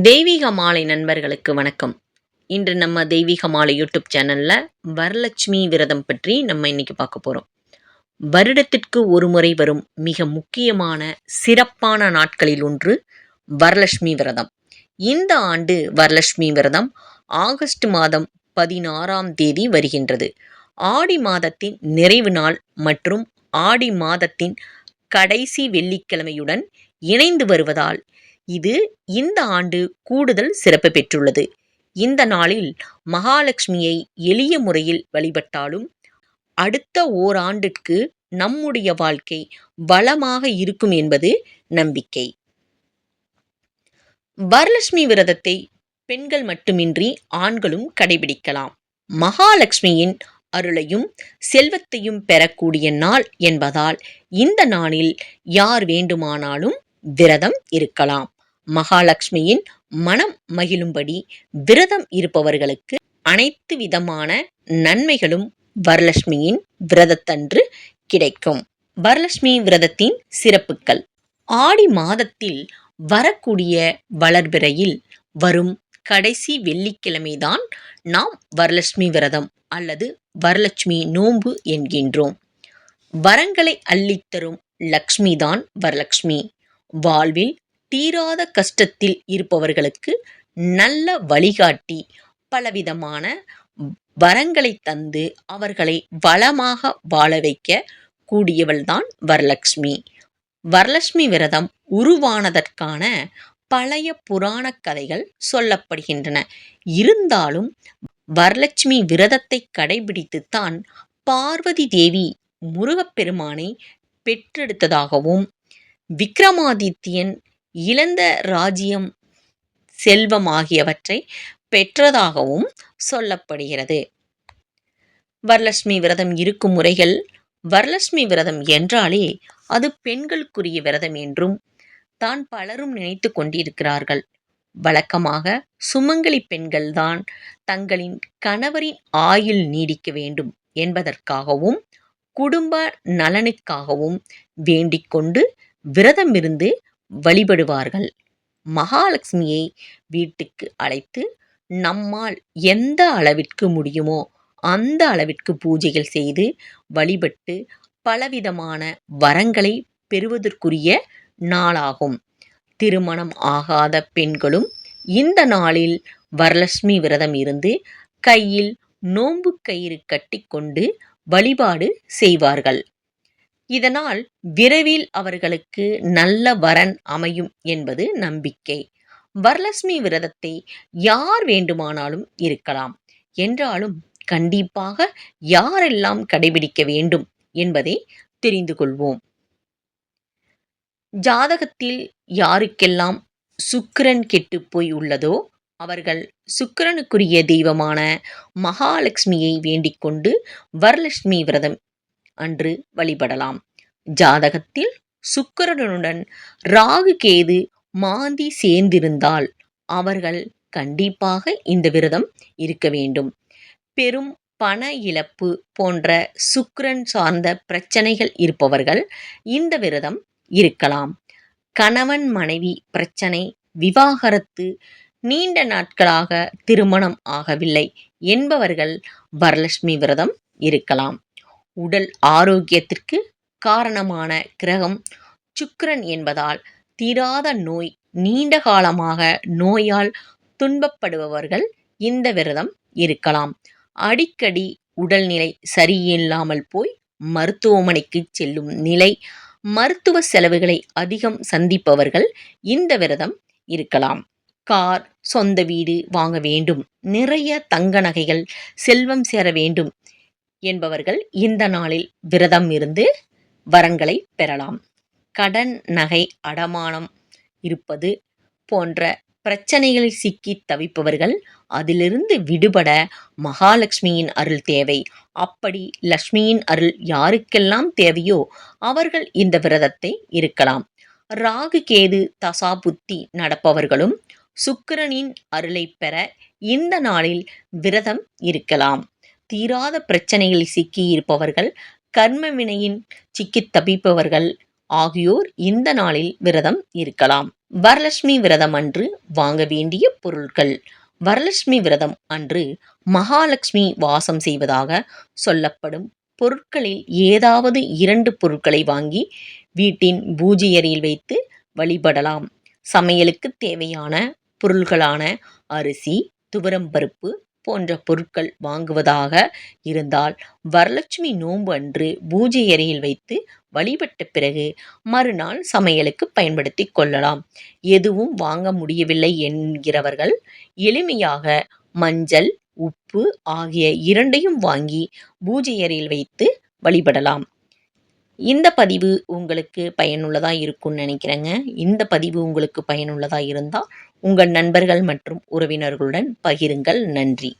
தெய்வீக மாலை நண்பர்களுக்கு வணக்கம். இன்று நம்ம தெய்வீக மாலை யூடியூப் சேனலில் வரலட்சுமி விரதம் பற்றி நம்ம இன்னைக்கு பார்க்க போகிறோம் வருடத்திற்கு ஒரு முறை வரும் மிக முக்கியமான சிறப்பான நாட்களில் ஒன்று வரலட்சுமி விரதம். இந்த ஆண்டு வரலட்சுமி விரதம் ஆகஸ்ட் மாதம் பதினாறாம் தேதி வருகின்றது. ஆடி மாதத்தின் நிறைவு நாள் மற்றும் ஆடி மாதத்தின் கடைசி வெள்ளிக்கிழமையுடன் இணைந்து வருவதால் இது இந்த ஆண்டு கூடுதல் சிறப்பு பெற்றுள்ளது. இந்த நாளில் மகாலட்சுமியை எளிய முறையில் வழிபட்டாலும் அடுத்த ஓராண்டிற்கு நம்முடைய வாழ்க்கை வளமாக இருக்கும் என்பது நம்பிக்கை. வரலட்சுமி விரதத்தை பெண்கள் மட்டுமின்றி ஆண்களும் கடைபிடிக்கலாம். மகாலட்சுமியின் அருளையும் செல்வத்தையும் பெறக்கூடிய நாள் என்பதால் இந்த நாளில் யார் வேண்டுமானாலும் விரதம் இருக்கலாம். மகாலட்சுமியின் மனம் மகிழும்படி விரதம் இருப்பவர்களுக்கு அனைத்து விதமான நன்மைகளும் வரலட்சுமியின் விரதத்தன்று கிடைக்கும். வரலட்சுமி விரதத்தின் சிறப்புகள் ஆடி மாதத்தில் வரக்கூடிய வளர்பிறையில் வரும் கடைசி வெள்ளிக்கிழமைதான் நாம் வரலட்சுமி விரதம் அல்லது வரலட்சுமி நோன்பு என்கின்றோம். வரங்களை அள்ளித்தரும் லக்ஷ்மி தான் வரலட்சுமி. வாழ்வில் தீராத கஷ்டத்தில் இருப்பவர்களுக்கு நல்ல வழிகாட்டி பலவிதமான வரங்களை தந்து அவர்களை வளமாக வாழ வைக்க கூடியவள்தான் வரலட்சுமி. வரலட்சுமி விரதம் உருவானதற்கான பழைய புராண கதைகள் சொல்லப்படுகின்றன. இருந்தாலும் வரலட்சுமி விரதத்தை கடைபிடித்துத்தான் பார்வதி தேவி முருகப்பெருமானை பெற்றெடுத்ததாகவும் விக்ரமாதித்யன் இழந்த ராஜ்யம் செல்வம் ஆகியவற்றை பெற்றதாகவும் சொல்லப்படுகிறது. வரலட்சுமி விரதம் இருக்கும் முறைகள் வரலட்சுமி விரதம் என்றாலே அது பெண்களுக்குரிய விரதம் என்றும் தான் பலரும் நினைத்து கொண்டிருக்கிறார்கள். வழக்கமாக சுமங்கலி பெண்கள்தான் தங்களின் கணவரின் ஆயுள் நீடிக்க வேண்டும் என்பதற்காகவும் குடும்ப நலனுக்காகவும் வேண்டிக் கொண்டு விரதமிருந்து வழிபடுவார்கள். மகாலட்சுமியை வீட்டுக்கு அழைத்து நம்மால் எந்த அளவிற்கு முடியுமோ அந்த அளவிற்கு பூஜைகள் செய்து வழிபட்டு பலவிதமான வரங்களை பெறுவதற்குரிய நாளாகும். திருமணம் ஆகாத பெண்களும் இந்த நாளில் வரலட்சுமி விரதம் இருந்து கையில் நோன்பு கயிறு கட்டிக்கொண்டு வழிபாடு செய்வார்கள். இதனால் விரைவில் அவர்களுக்கு நல்ல வரன் அமையும் என்பது நம்பிக்கை. வரலட்சுமி விரதத்தை யார் வேண்டுமானாலும் இருக்கலாம். என்றாலும் கண்டிப்பாக யாரெல்லாம் கடைபிடிக்க வேண்டும் என்பதை தெரிந்து கொள்வோம். ஜாதகத்தில் யாருக்கெல்லாம் சுக்கிரன் கெட்டுப் போய் உள்ளதோ அவர்கள் சுக்கிரனுக்குரிய தெய்வமான மகாலட்சுமியை வேண்டிக் கொண்டு வரலட்சுமி விரதம் அன்று வழிபடலாம். ஜாதகத்தில் சுக்கரனுடன் ராகு கேது மாந்தி சேர்ந்திருந்தால் அவர்கள் கண்டிப்பாக இந்த விரதம் இருக்க வேண்டும். பெரும் பண இழப்பு போன்ற சுக்கிரன் சார்ந்த பிரச்சனைகள் இருப்பவர்கள் இந்த விரதம் இருக்கலாம். கணவன் மனைவி பிரச்சனை விவாகரத்து நீண்ட நாட்களாக திருமணம் ஆகவில்லை என்பவர்கள் வரலட்சுமி விரதம் இருக்கலாம். உடல் ஆரோக்கியத்திற்கு காரணமான கிரகம் சுக்கிரன் என்பதால் தீராத நோய் நீண்ட காலமாக நோயால் துன்பப்படுபவர்கள் இந்த விரதம் இருக்கலாம். அடிக்கடி உடல்நிலை சரியில்லாமல் போய் மருத்துவமனைக்கு செல்லும் நிலை மருத்துவ செலவுகளை அதிகம் சந்திப்பவர்கள் இந்த விரதம் இருக்கலாம். கார் சொந்த வீடு வாங்க வேண்டும். நிறைய தங்க நகைகள் செல்வம் சேர வேண்டும். என்பவர்கள் இந்த நாளில் விரதம் இருந்து வரங்களை பெறலாம். கடன் நகை அடமானம் இருப்பது போன்ற பிரச்சனைகளில் சிக்கி தவிப்பவர்கள் அதிலிருந்து விடுபட மகாலட்சுமியின் அருள் தேவை. அப்படி லக்ஷ்மியின் அருள் யாருக்கெல்லாம் தேவையோ அவர்கள் இந்த விரதத்தை இருக்கலாம். ராகு கேது தசா புத்தி நடப்பவர்களும் சுக்கிரனின் அருளை பெற இந்த நாளில் விரதம் இருக்கலாம். தீராத பிரச்சனைகளில் சிக்கி இருப்பவர்கள் கர்ம வினையின் சிக்கி தவிப்பவர்கள் ஆகியோர் இந்த நாளில் விரதம் இருக்கலாம். வரலட்சுமி விரதம் அன்று வாங்க வேண்டிய பொருட்கள் வரலட்சுமி விரதம் அன்று மகாலட்சுமி வாசம் செய்வதாக சொல்லப்படும் பொருட்களில் ஏதாவது இரண்டு பொருட்களை வாங்கி வீட்டின் பூஜை அறையில் வைத்து வழிபடலாம். சமையலுக்கு தேவையான பொருள்களான அரிசி துவரம்பருப்பு போன்ற பொருட்கள் வாங்குவதாக இருந்தால் வரலட்சுமி நோன்பு அன்று பூஜை அறையில் வைத்து வழிபட்ட பிறகு மறுநாள் சமையலுக்கு பயன்படுத்தி கொள்ளலாம். எதுவும் வாங்க முடியவில்லை என்கிறவர்கள் எளிமையாக மஞ்சள் உப்பு ஆகிய இரண்டையும் வாங்கி பூஜை அறையில் வைத்து வழிபடலாம். இந்த பதிவு உங்களுக்கு பயனுள்ளதாக இருக்கும்னு நினைக்கிறேங்க. இந்த பதிவு உங்களுக்கு பயனுள்ளதாக இருந்தால் உங்கள் நண்பர்கள் மற்றும் உறவினர்களுடன் பகிருங்கள். நன்றி.